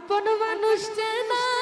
আপন মানুষ চেনা।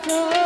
Jesus.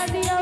i Radio.